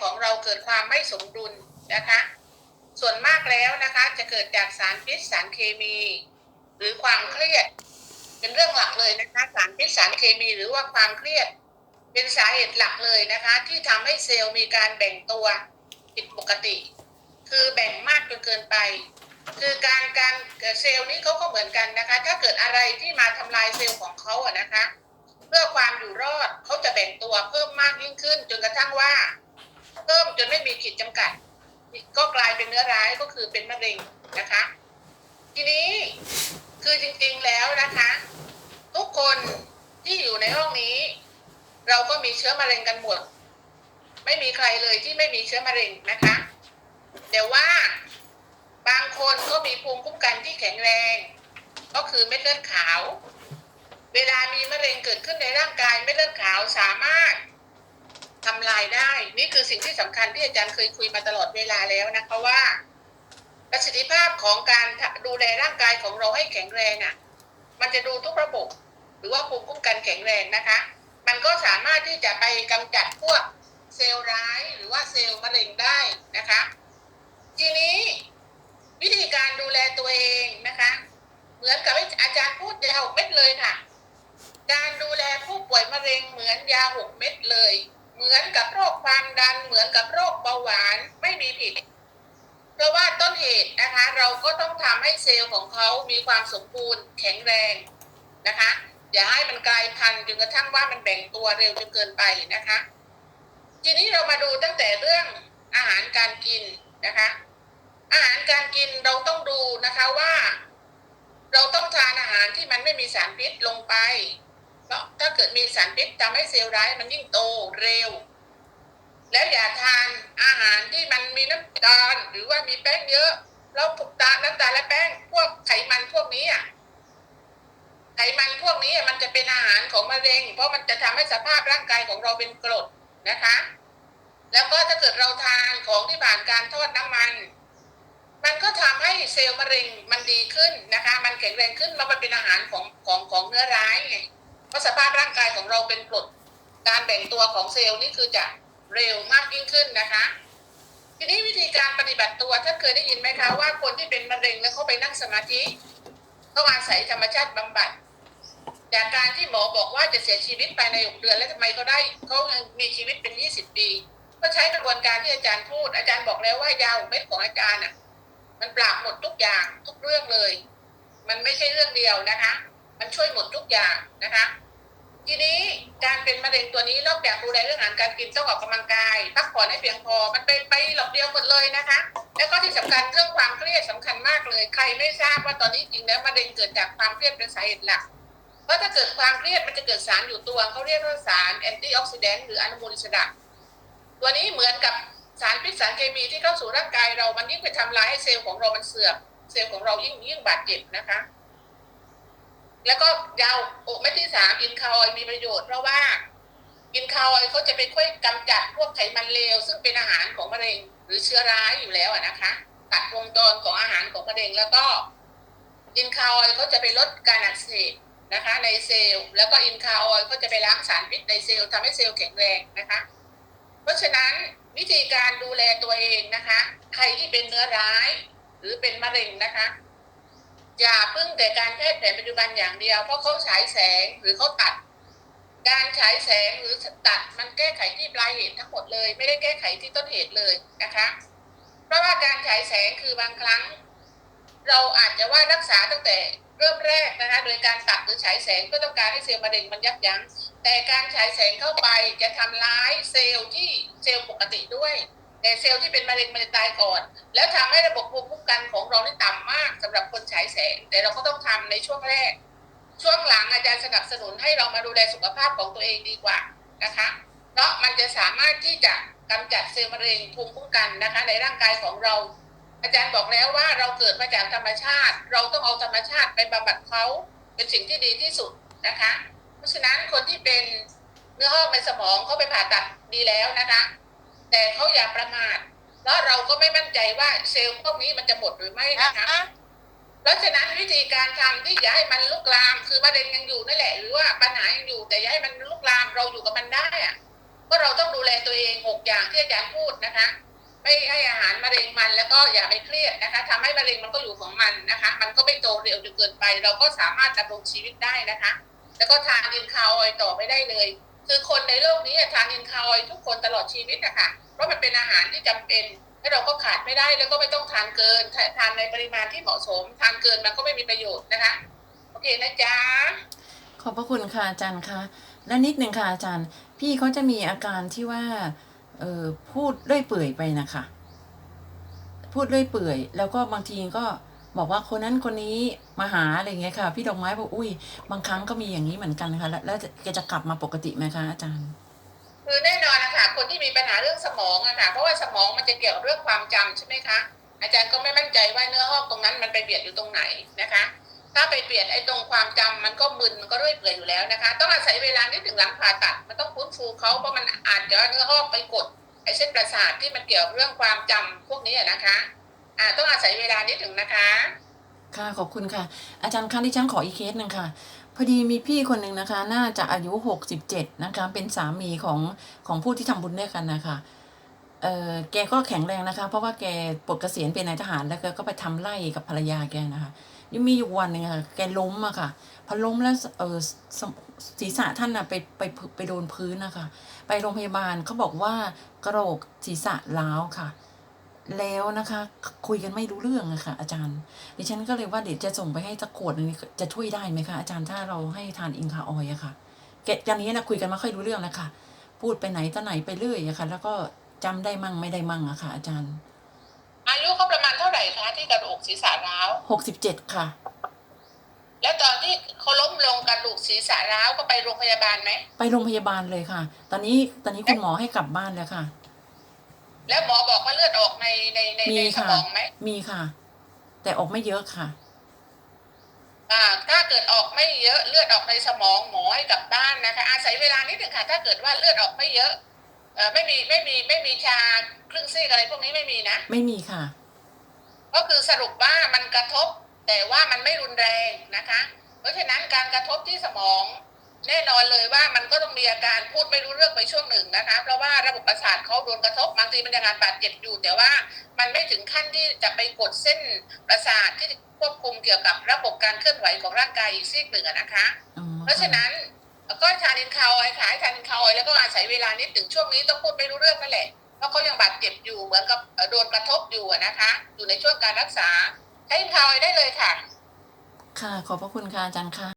ของเราเกิดความไม่สมดุลนะคะ ส่วนมากแล้วนะคะจะเกิดจากสารพิษสารเคมี หรือความเครียด เป็นเรื่องหลักเลยนะคะสารพิษสารเคมีหรือว่าความเครียด เป็นสาเหตุหลักเลยนะคะ ที่ทำให้เซลล์มีการแบ่งตัวผิดปกติ คือแบ่งมากจนเกินไป คือการการเซลล์นี้เขาก็เหมือนกันนะคะ ถ้าเกิดอะไรที่มาทำลายเซลล์ของเขาอะนะคะ เพื่อความอยู่รอดเขาจะแบ่งตัวเพิ่มมากยิ่งขึ้นจนกระทั่งว่า เพิ่มจนไม่มีขีดจำกัด ก็กลายเป็นเนื้อร้ายก็คือเป็นมะเร็งนะคะ ทีนี้คือจริงๆแล้วนะคะ ทุกคนที่อยู่ในห้องนี้ เราก็มีเชื้อมะเร็งกันหมด ไม่มีใครเลยที่ไม่มีเชื้อมะเร็งนะคะแต่ว่าบางคนก็มีภูมิคุ้มกันที่แข็งแรง ก็คือเม็ดเลือดขาว เวลามีมะเร็งเกิดขึ้นในร่างกายเม็ดเลือดขาวสามารถ ทำลายได้ นี่คือสิ่งที่สำคัญที่อาจารย์เคยคุยมาตลอดเวลาแล้วนะคะว่า ประสิทธิภาพของการดูแลร่างกายของเราให้แข็งแรงอะ มันจะดูทุกระบบ หรือว่าภูมิคุ้มกันแข็งแรงนะคะ มันก็สามารถที่จะไปกำจัดพวกเซลล์ร้ายหรือว่าเซลล์มะเร็งได้นะคะ ทีนี้วิธีการดูแลตัวเองนะคะ เหมือนกับอาจารย์พูดยาหกเม็ดเลยค่ะ การดูแลผู้ป่วยมะเร็งเหมือนยาหกเม็ดเลย เหมือนกับโรคความดันเหมือนกับโรคเบาหวานไม่มีผิด เพราะว่าต้นเหตุนะคะ เราก็ต้องทำให้เซลล์ของเขามีความสมบูรณ์แข็งแรงนะคะ อย่าให้มันกลายพันธุ์จนกระทั่งว่ามันแบ่งตัวเร็วจนเกินไปนะคะ ทีนี้เรามาดูตั้งแต่เรื่องอาหารการกินนะคะ อาหารการกินเราต้องดูนะคะว่า เราต้องทานอาหารที่มันไม่มีสารพิษลงไป เพราะถ้าเกิดมีสารพิษทำให้เซลล์ร้ายมันยิ่งโตเร็ว แล้วอย่าทานอาหารที่มันมีน้ำตาลหรือว่ามีแป้งเยอะแล้วถูกตาน้ำตาลและแป้งพวกไขมันพวกนี้อะไขมันพวกนี้มันจะเป็นอาหารของมะเร็ง เพราะมันจะทำให้สภาพร่างกายของเราเป็นกรดนะคะ แล้วก็ถ้าเกิดเราทานของที่ผ่านการทอดน้ำมัน มันก็ทำให้เซลล์มะเร็งมันดีขึ้นนะคะ มันแข็งแรงขึ้นแล้วมันเป็นอาหารของของของเนื้อร้ายไง เพราะสภาพร่างกายของเราเป็นกรดการแบ่งตัวของเซลล์นี่คือจะเร็วมากยิ่งขึ้นนะคะ ทีนี้วิธีการปฏิบัติตัวท่านเคยได้ยินไหมคะว่าคนที่เป็นมะเร็งแล้วเขาไปนั่งสมาธิต้องอาศัยธรรมชาติบำบัดจากการที่หมอบอกว่าจะเสียชีวิตภายในหกเดือน แล้วทำไมเขาได้เขายังมีชีวิตเป็นยี่สิบปี ก็ใช้กระบวนการที่อาจารย์พูด อาจารย์บอกแล้วว่ายาหกเม็ดของอาจารย์อะ มันปราบหมดทุกอย่างทุกเรื่องเลย มันไม่ใช่เรื่องเดียวนะคะ มันช่วยหมดทุกอย่างนะคะ ทีนี้การเป็นมะเร็งตัวนี้นอกจากดูแลเรื่องอาหารการกินต้องออกกำลังกายพักผ่อนให้เพียงพอมันเป็นไปหลอกเดียวหมดเลยนะคะ แล้วก็ที่สำคัญเรื่องความเครียดสำคัญมากเลย ใครไม่ทราบว่าตอนนี้จริงแล้วมะเร็งเกิดจากความเครียดเป็นสาเหตุหลักเพราะถ้าเกิดความเครียดมันจะเกิดสารอยู่ตัวเขาเรียกว่าสารแอนตี้ออกซิแดนต์หรืออนุมูลอิสระตัวนี้เหมือนกับสารพิษสารเคมีที่เข้าสู่ร่างกายเรา มันยิ่งไปทำลายให้เซลล์ของเรามันเสื่อม เซลล์ของเรายิ่งยิ่งบาดเจ็บนะคะ แล้วก็ยาวโอเม็ดที่สามอินคาออยมีประโยชน์เพราะว่าอินคาออยเขาจะไปช่วยกำจัดพวกไขมันเลวซึ่งเป็นอาหารของมะเร็ง หรือเชื้อร้ายอยู่แล้วนะคะ ตัดวงจรของอาหารของมะเร็งแล้วก็อินคาออยเขาจะไปลดการอักเสบนะคะในเซลล์แล้วก็อินคาออยเขาจะไปล้างสารพิษในเซลล์ทำให้เซลล์แข็งแรงนะคะ เพราะฉะนั้นวิธีการดูแลตัวเองนะคะ ใครที่เป็นเนื้อร้าย หรือเป็นมะเร็งนะคะ อย่าพึ่งแต่การแพทย์แผนปัจจุบันอย่างเดียว เพราะเขาฉายแสงหรือเขาตัด การฉายแสงหรือตัดมันแก้ไขที่ปลายเหตุทั้งหมดเลย ไม่ได้แก้ไขที่ต้นเหตุเลยนะคะ เพราะว่าการฉายแสงคือบางครั้ง เราอาจจะว่ารักษาตั้งแต่เริ่มแรกนะคะ โดยการตัดหรือฉายแสงเพื่อต้องการให้เซลล์มะเร็งมันยับยั้งแต่การฉายแสงเข้าไปจะทำร้ายเซลล์ที่เซลล์ปกติด้วย แต่เซลล์ที่เป็นมะเร็งมันจะตายก่อน แล้วทำให้ระบบภูมิคุ้มกันของเราได้ต่ำมากสำหรับคนฉายแสง แต่เราก็ต้องทำในช่วงแรก ช่วงหลังอาจารย์สนับสนุนให้เรามาดูแลสุขภาพของตัวเองดีกว่านะคะ เพราะมันจะสามารถที่จะกำจัดเซลล์มะเร็งภูมิคุ้มกันนะคะ ในร่างกายของเรา อาจารย์บอกแล้วว่าเราเกิดมาจากธรรมชาติ เราต้องเอาธรรมชาติไปบำบัดเขาเป็นสิ่งที่ดีที่สุดนะคะ เพราะฉะนั้นคนที่เป็นเนื้อหอกในสมองเขาไปผ่าตัดดีแล้วนะคะ แต่เขาอย่าประมาทเพราะเราก็ไม่มั่นใจว่าเซลล์พวกนี้มันจะหมดหรือไม่นะคะเพราะฉะนั้นวิธีการทำที่อย่าให้มันลุกลาม คือมะเร็งยังอยู่นั่นแหละ หรือว่าปัญหายังอยู่ แต่อย่าให้มันลุกลามเราอยู่กับมันได้อะก็เราต้องดูแลตัวเองหกอย่างที่อาจารย์พูดนะคะ ไม่ให้อาหารมะเร็งมันแล้วก็อย่าไปเครียดนะคะทำให้มะเร็งมันก็อยู่ของมันนะคะ มันก็ไม่โตเร็วจนเกินไป เราก็สามารถดำรงชีวิตได้นะคะ แล้วก็ทานอินคาออยล์ต่อไม่ได้เลย คือคนในโลกนี้ทานอินคาออยล์ทุกคนตลอดชีวิตนะคะเพราะมันเป็นอาหารที่จำเป็นแล้วเราก็ขาดไม่ได้แล้วก็ไม่ต้องทานเกินทาทานในปริมาณที่เหมาะสม ทานเกินมันก็ไม่มีประโยชน์นะคะ โอเคนะจ๊ะ ขอบพระคุณค่ะอาจารย์คะและนิดหนึ่งค่ะอาจารย์ พี่เขาจะมีอาการที่ว่าเออพูดเรื่อยเปื่อยไปนะคะ พูดเรื่อยเปื่อย แล้วก็บางทีก็ บอกว่าคนนั้นคนนี้มาหาอะไรอย่างเงี้ยค่ะ พี่ดอกไม้บอกอุ้ย บางครั้งก็มีอย่างนี้เหมือนกันค่ะแล้วแล้วแกจะกลับมาปกติไหมคะอาจารย์ คือแน่นอนนะคะคนที่มีปัญหาเรื่องสมองอะค่ะเพราะว่าสมองมันจะเกี่ยวกับเรื่องความจำใช่ไหมคะอาจารย์ก็ไม่มั่นใจว่าเนื้อห้องตรงนั้นมันไปเบียดอยู่ตรงไหนนะคะ ถ้าไปเบียดไอ้ตรงความจำมันก็มึนมันก็เรื่อยเปื่อยอยู่แล้วนะคะ ต้องอาศัยเวลานิดถึงหลังผ่าตัด มันต้องฟื้นฟูเขาเพราะมันอาจจะเนื้อห้องไปกดไอ้เส้นประสาทที่มันเกี่ยวกับเรื่องความจำพวกนี้อะนะคะ อ่าต้องอาศัยเวลานิดถึงนะคะ ค่ะขอบคุณค่ะ อาจารย์คะที่ฉันขออีกเคสหนึ่งค่ะ พอดีมีพี่คนหนึ่งนะคะ น่าจะอายุหกสิบเจ็ดนะคะ เป็นสามีของของผู้ที่ทำบุญด้วยกันนะคะ เออแกก็แข็งแรงนะคะ เพราะว่าแกปลดเกษียณเป็นนายทหารแล้วแกก็ไปทำไร่กับภรรยาแกนะคะยังมีอยู่วันหนึ่งค่ะ แกล้มอะค่ะ พอล้มแล้วเออสมศีรษะท่านอะไปไปไปโดนพื้นนะคะ ไปโรงพยาบาลเขาบอกว่ากระโหลกศีรษะร้าวค่ะ แล้วนะคะ คุยกันไม่รู้เรื่องอะค่ะ อาจารย์ ดิฉันก็เลยว่าเดี๋ยวจะส่งไปให้สักขวดหนึงจะช่วยได้ไหมคะอาจารย์ถ้าเราให้ทานอินคาออยล์อะค่ะแกตอนนี้นะคุยกันไม่ค่อยรู้เรื่องนะคะพูดไปไหนต่อไหนไปเรื่อยอะค่ะ แล้วก็จำได้มั่งไม่ได้มั่งอะค่ะ อาจารย์ อายุเขาประมาณเท่าไหร่คะที่กระดูกศีรษะร้าวหกสิบเจ็ดค่ะ แล้วตอนที่เขาล้มลงกระดูกศีรษะร้าวก็ไปโรงพยาบาลไหมไปโรงพยาบาลเลยค่ะ ตอนนี้ตอนนี้คุณหมอให้กลับบ้านแล้วค่ะ แล้วหมอบอกว่าเลือดออกในในในมีในสค่ะ มองไหมมีค่ะ แต่ออกไม่เยอะค่ะ อ่า ถ้าเกิดออกไม่เยอะเลือดออกในสมองหมอให้กลับบ้านนะคะ อาศัยเวลานิดหนึ่งค่ะ ถ้าเกิดว่าเลือดออกไม่เยอะเออไม่มีไม่มีไม่มีชาครึ่งซีกอะไรพวกนี้ไม่มีนะ ไม่มีค่ะ ก็คือสรุปว่ามันกระทบแต่ว่ามันไม่รุนแรงนะคะ เพราะฉะนั้นการกระทบที่สมอง แน่นอนเลยว่ามันก็ต้องมีอาการพูดไม่รู้เรื่องไปช่วงหนึ่งนะคะ เพราะว่าระบบประสาทเขาโดนกระทบบางทีมันยังอาจบาดเจ็บอยู่ แต่ว่ามันไม่ถึงขั้นที่จะไปกดเส้นประสาทที่ควบคุมเกี่ยวกับระบบการเคลื่อนไหวของร่างกายอีกซีกหนึ่งอะนะคะอ๋อเพราะฉะนั้นก็ทานอินคาออยล์ขายทานอินคาออยล์แล้วก็อาศัยเวลานิดถึงช่วงนี้ต้องพูดไม่รู้เรื่องนั่นแหละเพราะเขายังบาดเจ็บอยู่เหมือนกับเอ่อโดนกระทบอยู่อะนะคะ อยู่ในช่วงการรักษาใช้อินคาออยล์ได้เลยค่ะ ค่ะ ขอบพระคุณค่ะอาจารย์ค่ะ